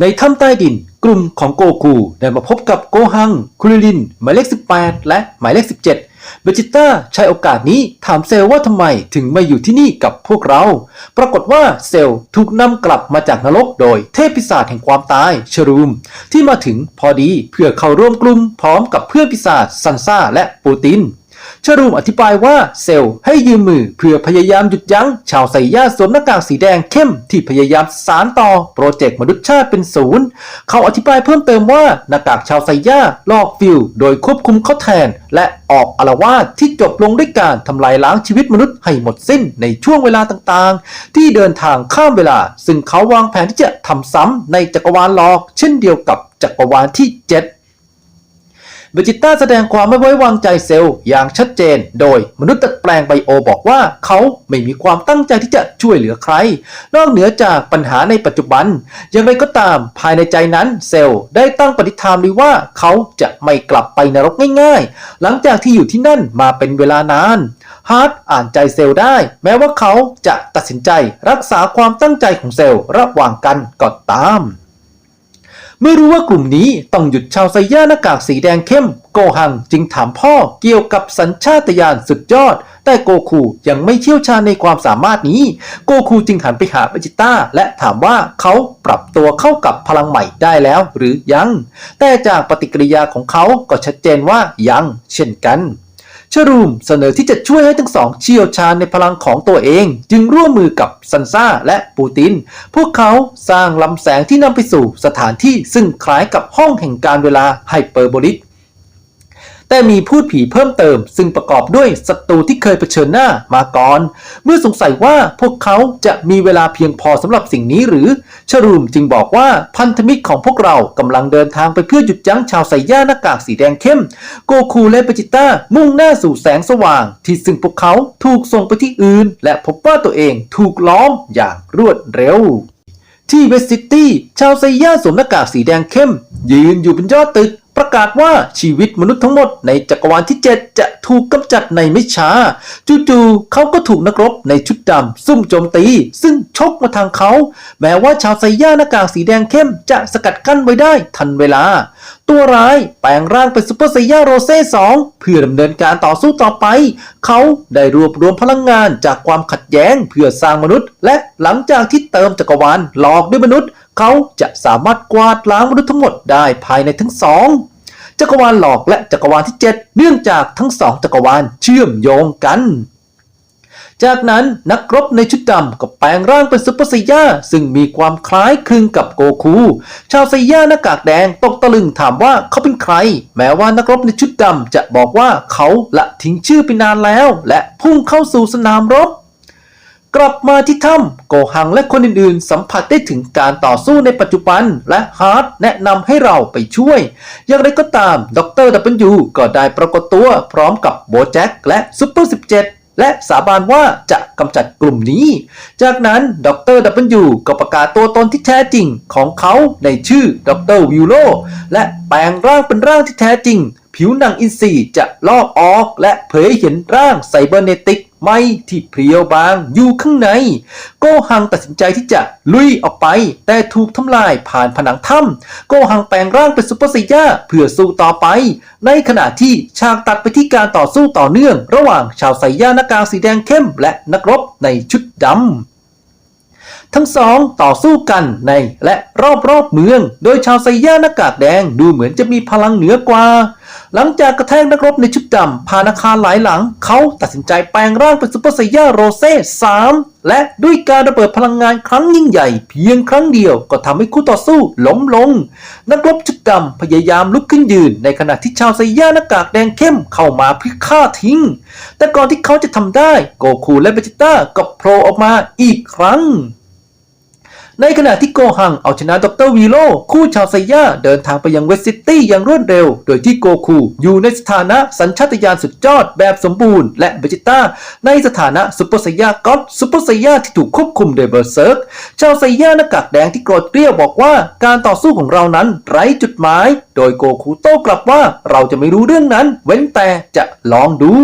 ในถ้ำใต้ดิน กลุ่มของโกคูได้มาพบกับโกฮัง คุริลิน หมายเลข 18 และหมายเลข 17 เบจิต้าใช้โอกาสนี้ถามเซลว่าทำไมถึงมาอยู่ที่นี่กับพวกเรา ปรากฏว่าเซลถูกนำกลับมาจากนรกโดยเทพปีศาจแห่งความตายชรูม ที่มาถึงพอดีเพื่อเข้าร่วมกลุ่มพร้อมกับเพื่อนปีศาจซันซ่าและปูติน ชรูมอธิบายว่าเซลล์ให้ยืมมือเพื่อพยายามหยุดยั้ง ชาวไซย่าสวมหน้ากากสีแดงเข้มที่พยายามสารต่อโปรเจกต์มนุษยชาติเป็นศูนย์ เขาอธิบายเพิ่มเติมว่าหน้ากากชาวไซย่าลอกฟิลโดยควบคุมเขาแทน และออกอารวาสที่จบลงด้วยการทำลายล้างชีวิตมนุษย์ให้หมดสิ้นในช่วงเวลาต่างๆ ที่เดินทางข้ามเวลา ซึ่งเขาวางแผนที่จะทำซ้ำในจักรวาลหลอก เช่นเดียวกับจักรวาลที่ 7 เบจิต้าแสดงความไม่ไว้วางใจเซลล์อย่างชัดเจน โดยมนุษย์ดัดแปลงไบโอบอกว่าเขาไม่มีความตั้งใจที่จะช่วยเหลือใคร นอกเหนือจากปัญหาในปัจจุบัน อย่างไรก็ตามภายในใจนั้นเซลล์ได้ตั้งปณิธานไว้ว่าเขาจะไม่กลับไปนรกง่ายๆ หลังจากที่อยู่ที่นั่นมาเป็นเวลานานฮาร์ดอ่านใจเซลล์ได้ แม้ว่าเขาจะตัดสินใจรักษาความตั้งใจของเซลล์ระหว่างกันก็ตาม เมื่อรู้ว่ากลุ่มนี้ต้องหยุดชาวไซย่าหน้ากากสีแดงเข้ม โกหังจึงถามพ่อเกี่ยวกับสัญชาตญาณสุดยอด แต่โกคูยังไม่เชี่ยวชาญในความสามารถนี้ โกคูจึงหันไปหาเบจิต้าและถามว่าเขาปรับตัวเข้ากับพลังใหม่ได้แล้วหรือยัง แต่จากปฏิกิริยาของเขาก็ชัดเจนว่ายัง เช่นกัน ชรูมเสนอที่จะช่วยให้ทั้งสองเชี่ยวชาญในพลังของตัวเอง จึงร่วมมือกับซันซ่าและปูติน พวกเขาสร้างลำแสงที่นำไปสู่สถานที่ซึ่งคล้ายกับห้องแห่งการเวลาไฮเปอร์โบลิก แต่มีพูดผีเพิ่มเติม ซึ่งประกอบด้วยศัตรูที่เคยเผชิญหน้ามาก่อน เมื่อสงสัยว่าพวกเขาจะมีเวลาเพียงพอสำหรับสิ่งนี้หรือ ชรูมจึงบอกว่าพันธมิตรของพวกเรากำลังเดินทางไปเพื่อหยุดยั้งชาวไซย่าหน้ากากสีแดงเข้ม โกคูและเบจิต้ามุ่งหน้าสู่แสงสว่าง ที่ซึ่งพวกเขาถูกส่งไปที่อื่น และพบว่าตัวเองถูกล้อมอย่างรวดเร็วที่เวสซิตี้ ชาวไซย่าสวมหน้ากากสีแดงเข้ม ยืนอยู่บนยอดตึก ประกาศว่าชีวิตมนุษย์ทั้งหมดในจักรวาลที่ 7 จะถูกกำจัดในไม่ช้า จู่ๆเขาก็ถูกนักรบในชุดดำซุ่มโจมตี ซึ่งชกมาทางเขา แม้ว่าชาวไซย่าหน้ากากสีแดงเข้มจะสกัดกั้นไว้ได้ทันเวลา ตัวร้ายแปลงร่างเป็นซูเปอร์ไซย่าโรเซ่2เพื่อดำเนินการต่อสู้ต่อไป เขาได้รวบรวมพลังงานจากความขัดแย้งเพื่อสร้างมนุษย์ และหลังจากที่เติมจักรวาลหลอกด้วยมนุษย์ เขาจะสามารถกวาดล้างมนุษย์ทั้งหมดได้ภายในทั้งสองจักรวาลหลอกและจักรวาลที่ 7 เนื่องจากทั้งสองจักรวาลเชื่อมโยงกัน จากนั้นนักรบในชุดดำก็แปลงร่างเป็นซุปเปอร์ไซย่าซึ่งมีความคล้ายคลึงกับโกคู ชาวไซย่าหน้ากากแดงตกตะลึงถามว่าเขาเป็นใคร แม้ว่านักรบในชุดดำจะบอกว่าเขาละทิ้งชื่อไปนานแล้ว และพุ่งเข้าสู่สนามรบ กลับมาที่ถ้ำโกหังและคนอื่นๆ สัมผัสได้ถึงการต่อสู้ในปัจจุบัน และฮาร์ดแนะนำให้เราไปช่วย อย่างไรก็ตามดรดับเบิลยูก็ได้ปรากฏตัวพร้อมกับโบแจ็คและซูเปอร์17 และสาบานว่าจะกำจัดกลุ่มนี้ จากนั้นดรดับเบิลยูก็ประกาศตัวตนที่แท้จริงของเขาในชื่อดรวิลโลและแปลงร่างเป็นร่างที่แท้จริง ผิวหนังอินทรีย์จะลอกออกและเผยเห็นร่างไซเบอร์เนติก ไม่ที่เพรียวบางอยู่ข้างใน โกหังตัดสินใจที่จะลุยออกไป แต่ถูกทำลายผ่านผนังถ้ำโกหังแปลงร่างเป็นซุปเปอร์ไซย่าเพื่อสู้ต่อไป ในขณะที่ฉากตัดไปที่การต่อสู้ต่อเนื่อง ระหว่างชาวไซย่าหน้ากากสีแดงเข้มและนักรบในชุดดำ ทั้งสองต่อสู้กันในและรอบๆเมือง โดยชาวไซย่าหน้ากากแดงดูเหมือนจะมีพลังเหนือกว่า หลังจากกระแทกนักรบในชุดดำผ่านอาคารหลายหลัง เขาตัดสินใจแปลงร่างเป็นซูเปอร์ไซย่าโรเซ่3และด้วยการระเบิดพลังงานครั้งยิ่งใหญ่ เพียงครั้งเดียวก็ทำให้คู่ต่อสู้ล้มลง นักรบชุดดำพยายามลุกขึ้นยืน ในขณะที่ชาวไซย่าหน้ากากแดงเข้มเข้ามาเพื่อฆ่าทิ้ง แต่ก่อนที่เขาจะทำได้ โกคูและเบจิต้าก็โผล่ออกมาอีกครั้ง ในขณะที่โกหังเอาชนะดรวีโลคู่ชาวไซย่าเดินทางไปยังเวสซิตี้อย่างรวดเร็ว โดยที่โกคูอยู่ในสถานะสัญชาตญาณสุดยอดแบบสมบูรณ์ และเบจิต้าในสถานะซุปเปอร์ไซย่าก็อดซุปเปอร์ไซย่าที่ถูกควบคุมโดยเบอร์เซิร์กชาวไซย่าหน้ากากแดงที่โกรธเกรี้ยวบอกว่าการต่อสู้ของเรานั้นไร้จุดหมาย โดยโกคูโต้กลับว่าเราจะไม่รู้เรื่องนั้น เว้นแต่จะลองดู